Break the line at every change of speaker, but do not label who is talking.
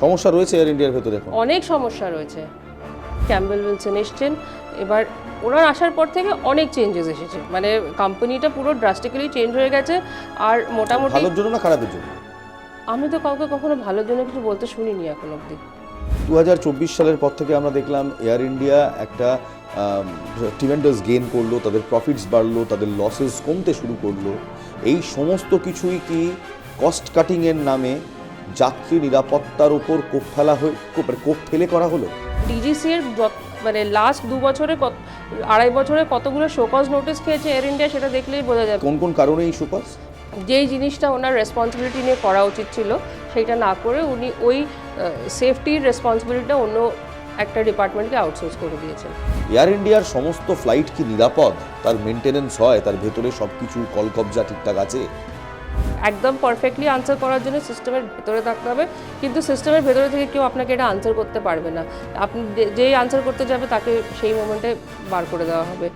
সমস্যা রয়েছে এয়ার ইন্ডিয়ার ভেতরে এখন?
অনেক সমস্যা রয়েছে। ক্যাম্বেল উইলসন এসছেন। এবার ওনার আসার পর থেকে অনেক চেঞ্জেস এসেছে। মানে কোম্পানিটা পুরো ড্রাস্টিক্যালি চেঞ্জ হয়ে গেছে। আর মোটামুটি
ভালোর জন্য না খারাপের জন্য?
আমি তো কাউকে কখনো ভালোর জন্য কিছু বলতে শুনিনি এখন অবধি।
দু হাজার চব্বিশ সালের পর থেকে আমরা দেখলাম এয়ার ইন্ডিয়া একটা টিমেন্ডাস গেইন করল তাদের প্রফিটস বাড়লো তাদের লসেস কমতে শুরু করল। এই সমস্ত কিছুই কি কস্ট কাটিংয়ের নামে যাত্রী নিরাপত্তার উপর কোপ ফেলা হয়ে কোপ- মানে কোপ ফেলে করা হলো।
ডিজিসি এর মানে লাস্ট দু বছরে আড়াই বছরে কতগুলো শোকজ নোটিস খেয়েছে এয়ার ইন্ডিয়া সেটা দেখলেই বোঝা যাবে।
কোন কোন কারণে এই সুপাস
যেই জিনিসটা ওনার রেসপন্সিবিলিটি নিয়ে করা উচিত ছিল সেইটা না করে উনি ওই সেফটির রেসপন্সিবিলিটিটা অন্য একটা ডিপার্টমেন্টকে আউটসোর্স করে দিয়েছেন।
এয়ার ইন্ডিয়ার সমস্ত ফ্লাইট কি নিরাপদ? তার মেনটেনেন্স হয় তার ভেতরে সব কিছু কলকবজা ঠিকঠাক আছে?
একদম পারফেক্টলি আনসার করার জন্য সিস্টেমের ভেতরে থাকতে হবে। কিন্তু সিস্টেমের ভেতরে থেকে কেউ আপনাকে এটা আনসার করতে পারবে না। আপনি যেই আনসার করতে যাবে তাকে সেই মোমেন্টে বার করে দেওয়া হবে।